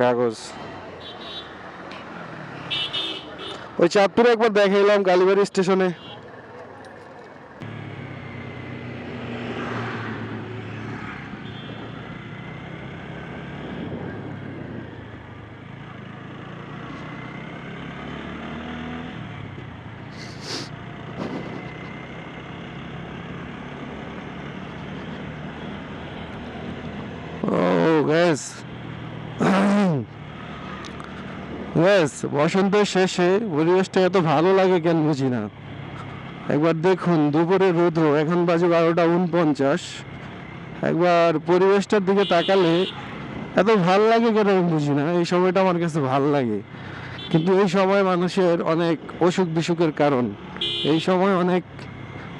কাগজ। ওই চাঁদপুরে একবার দেখাইলাম কালীবাড়ি স্টেশনে। ও গ্যাস গ্যাস বসন্তের শেষে পরিবেশটা এত ভালো লাগে কেন বুঝি না। একবার দেখুন, দুপুরে রৌদ্র, এখন বাজে বারোটা উনপঞ্চাশ। একবার পরিবেশটার দিকে তাকালে এত ভালো লাগে কেন আমি বুঝি না, এই সময়টা আমার কাছে ভালো লাগে। কিন্তু এই সময় মানুষের অনেক অসুখ বিসুখের কারণ। এই সময় অনেক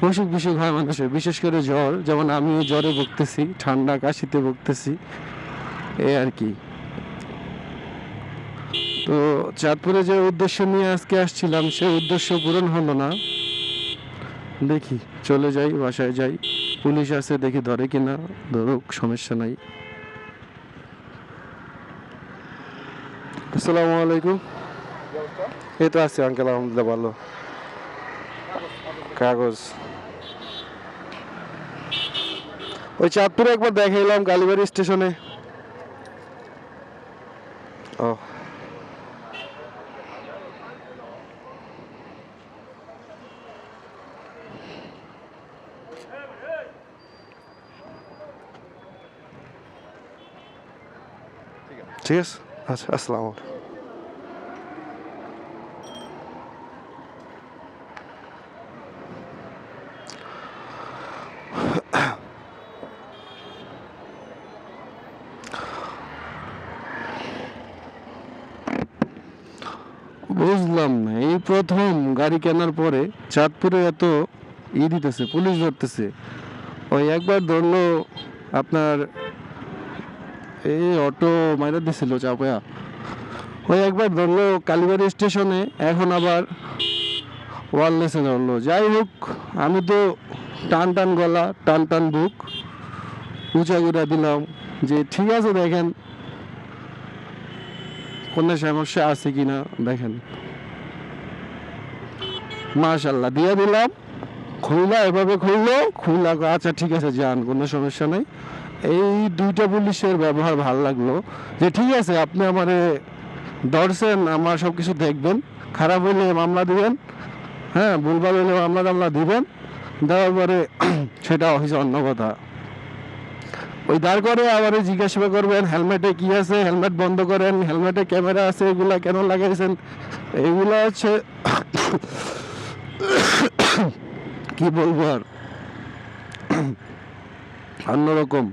অসুখ বিসুখ হয় মানুষের, বিশেষ করে জ্বর। যেমন আমি জ্বরে ভুগতেছি, ঠান্ডা কাশিতে ভুগতেছি এই আর কি। তো চাঁদপুরে যে উদ্দেশ্য নিয়ে আজকে আসছিলাম, সে উদ্দেশ্য পূরণ হলো না। দেখি, চলে যাই, বাসায় যাই। পুলিশ আছে, দেখি ধরে কিনা, ধরুক, সমস্যা নাই। আসসালামু আলাইকুম। এই তো আছি আঙ্কেল আলহামদুলিল্লাহ, ভালো। কাগজ। ওই চাঁদপুরে একবার দেখাইলাম, কালীবাড়ি স্টেশনে। ঠিক আছে আচ্ছা আসসালামু আলাইকুম। বুঝলাম এই প্রথম গাড়ি কেনার পরে চাঁদপুরে এত ই দিতেছে, পুলিশ ধরতেছে। ওই একবার ধরলো আপনার এই অটো মাইরা দিছিল চাপয়া ওই একবার ধরলো কালীবাড়ি স্টেশনে, এখন আবার ওয়ারলেসে ধরলো। যাই হোক, আমি তো টান টান গলা, টান টান বুক উঁচা করে দিলাম যে, ঠিক আছে দেখেন, কোনো সমস্যা আছে কিনা দেখেন। মাশাল্লাহ, দিয়ে দিলাম। খুললা এভাবে খুললো। খুললা আচ্ছা ঠিক আছে, যান, কোনো সমস্যা নেই। এই দুইটা পুলিশের ব্যবহার ভালো লাগল। যে ঠিক আছে, আপনি আমারে ধরছেন, আমার সব কিছু দেখবেন। খারাপ হইলে মামলা দিবেন। হ্যাঁ ভুলভাল হইলে মামলা টামলা দিবেন। দেওয়ার পরে সেটা হয়েছে অন্য কথা। ওই দাঁড় করে আবার জিজ্ঞাসা করবেন, হেলমেটে কি আছে? হেলমেট বন্ধ করেন, হেলমেটে ক্যামেরা আছে, এগুলা কেন লাগাইছেন? এগুলা হচ্ছে কি বলব আর অন্যরকম